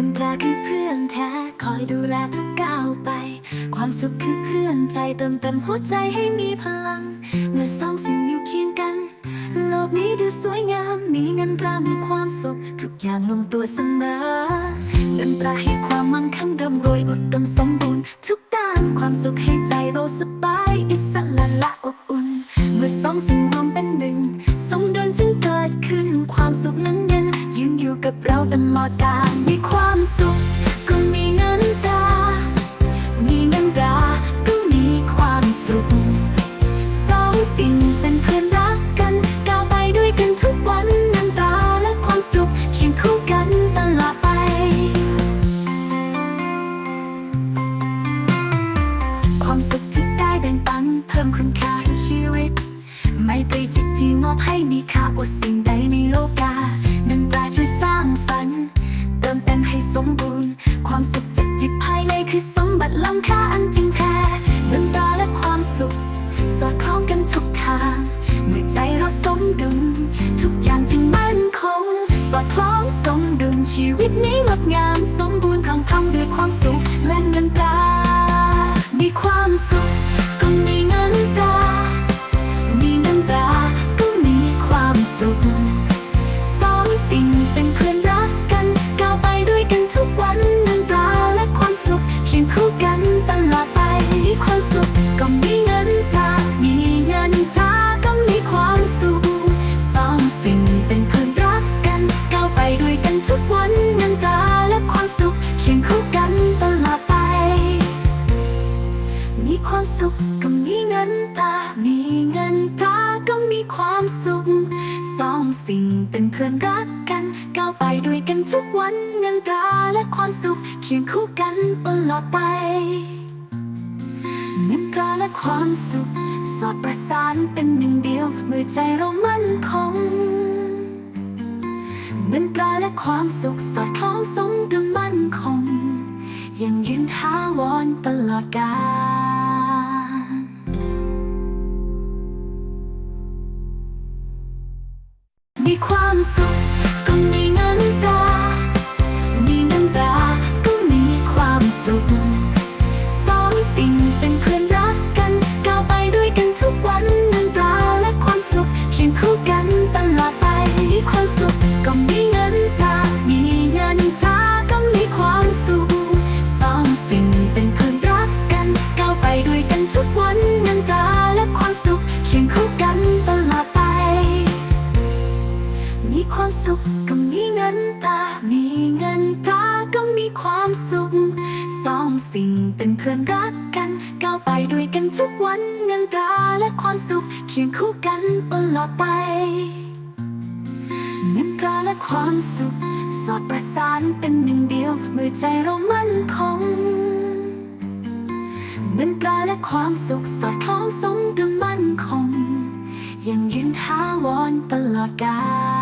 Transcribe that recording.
บุญตราคือเพื่อนแท้ คอยดูแลทุกก้าวไป ความสุขคือเพื่อนใจเติมเต็มหัวใจให้มีพลัง เมื่อสองสิ่งอยู่เคียงกัน โลกนี้ดูสวยงาม มีเงินตรามีความสุข ทุกอย่างลงตัวเสมอเงินตราให้ความมั่งคั่งร่ำรวยอุดมสมบูรณ์ ทุกด้านความสุขให้ใจเบาสบาย อิสระและอบอุ่น เมื่อสองสิ่งรวมเป็น กับเราตลอดกาลมีความสุข ก็มีเงินตา มีเงินตาก็มีความสุขสองสิ่งเป็นเพื่อนรักกันก้าวไปด้วยกันทุกวันน้ำตาและความสุขเคียงคู่กันตลอดไปความสุขที่ได้แบ่งปันเพิ่มคุณค่าให้ชีวิต ไม่ไปจิตที่มอบให้มีค่ากว่าสิ่งใดในโลกา น้ำตาช่วยสร้างฝัน เติมเต็มให้สมบูรณ์ ความสุขจากจิตภายในคือสมบัติล้ำค่าอันจริงแท้น้ำตาและความสุข สอดคล้องกันทุกทางเมื่อใจเราสมดุลทุกอย่างจึงมั่นคง สอดคล้องสมดุลชีวิตนี้งดงามสม งินตา มีเงินตราก็มีความสุขสองสิ่งเป็นเพื่อนรักกัน ก้าวไปด้วยกันทุกวันเงินตราและความสุขเคียงคู่กันตลอดไปเงินตราและความสุข สอดประสานเป็นหนึ่งเดียวเมื่อใจเรามั่นคงเงินตราและความสุขสอดคล้องสมดุลมั่นคงยังยืนท้าวรตลอดกาล มีความสุข ความสุข ก็มีเงินตา มีเงินตราก็มีความสุขสองสิ่งเป็นเพื่อนรักกันก้าวไปด้วยกันทุกวันเงินตราและความสุขเคียงคู่กันตลอดไปเงินตราและความสุข สอดประสานเป็นหนึ่งเดียวเมื่อใจเรามั่นคงเงินตราและความสุขสอดคล้องสมดุลมั่นคงยังยืนท้าวรตลอดกาล